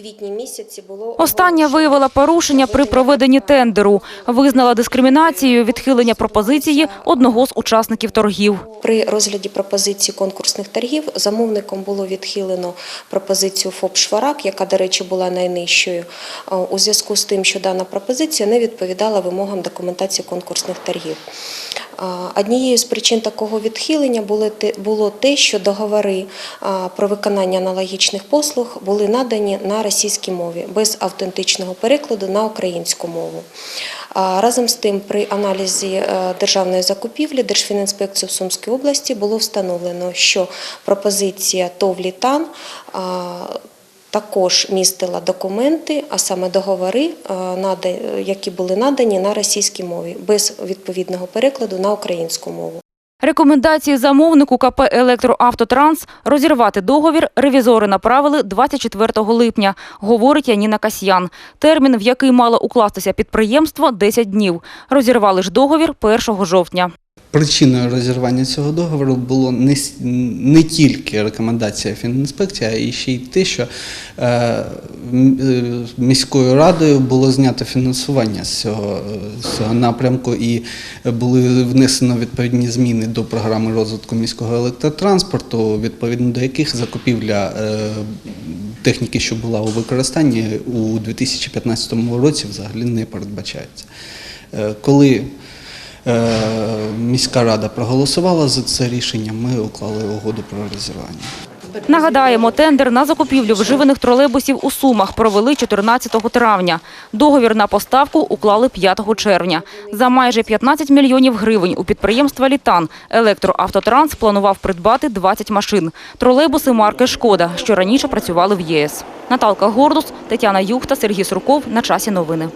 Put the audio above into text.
квітні місяці було Остання виявила порушення при проведенні тендеру, визнала дискримінацією відхилення пропозиції одного з учасників торгів. При розгляді пропозиції конкурсних торгів замовником було відхилено пропозицію ФОП «Шварак», яка, до речі, була найнижчою, у зв'язку з тим, що дана пропозиція не відповідала вимогам документації конкурсних торгів. Однією з причин такого відхилення було те- що договори про виконання аналогічних послуг були надані на російській мові без автентичного перекладу на українську мову. Разом з тим, при аналізі е, державної закупівлі Держфінінспекції в Сумській області було встановлено, що пропозиція ТОВ «Літан» також містила документи, а саме договори, е, які були надані на російській мові без відповідного перекладу на українську мову. Рекомендації замовнику КП «Електроавтотранс» розірвати договір ревізори направили 24 липня, говорить Яніна Касьян. Термін, в який мало укластися підприємство – 10 днів. Розірвали ж договір 1 жовтня. Причиною розірвання цього договору було не, не тільки рекомендація Фінінспекції, а і ще й те, що е, е, міською радою було знято фінансування з цього, з цього напрямку і були внесено відповідні зміни до програми розвитку міського електротранспорту, відповідно до яких закупівля е, техніки, що була у використанні у 2015 році, взагалі не передбачається. Е, Коли Міська рада проголосувала за це рішення. Ми уклали угоду про розірвання. Нагадаємо, тендер на закупівлю вживаних тролейбусів у Сумах провели 14 травня. Договір на поставку уклали 5 червня. За майже 15 мільйонів гривень у підприємства «Літан» електроавтотранс планував придбати 20 машин. Тролейбуси марки «Шкода», що раніше працювали в ЄС. Наталка Гордус, Тетяна Юхта, Сергій Сурков. На часі новини.